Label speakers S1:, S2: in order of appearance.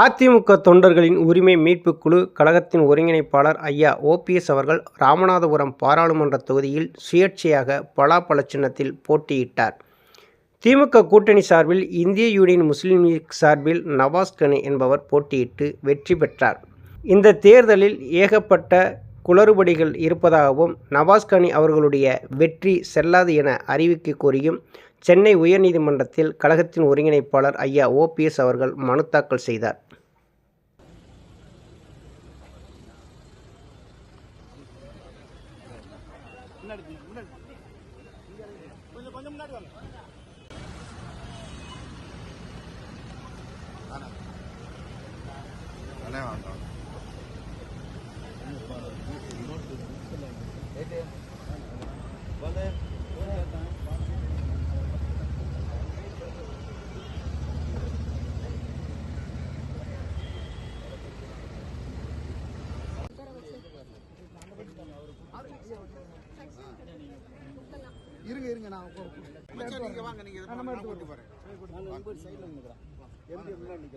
S1: அதிமுக தொண்டர்களின் உரிமை மீட்புக் குழு கழகத்தின் ஒருங்கிணைப்பாளர் ஐயா ஓபிஎஸ் அவர்கள் ராமநாதபுரம் பாராளுமன்ற தொகுதியில் சுயேட்சையாக பலாப்பழ சின்னத்தில் போட்டியிட்டார். திமுக கூட்டணி சார்பில் இந்திய யூனியன் முஸ்லீம் லீக் சார்பில் நவாஸ் கனி என்பவர் போட்டியிட்டு வெற்றி பெற்றார். இந்த தேர்தலில் ஏகப்பட்ட குளறுபடிகள் இருப்பதாகவும் நவாஸ் கனி அவர்களுடைய வெற்றி செல்லாது என அறிவிக்க கோரியும் சென்னை உயர்நீதிமன்றத்தில் கழகத்தின் ஒருங்கிணைப்பாளர் ஐயா ஓபிஎஸ் அவர்கள் மனு தாக்கல் செய்தார்.
S2: அண்ணே வாங்க
S3: இருங்க இருங்க நான்
S2: நீங்க வாங்க நீங்க இதை நான் கூட்டி போறேன்.
S3: நான் சைடில் நிற்கிறேன் எம்டி முன்னாடி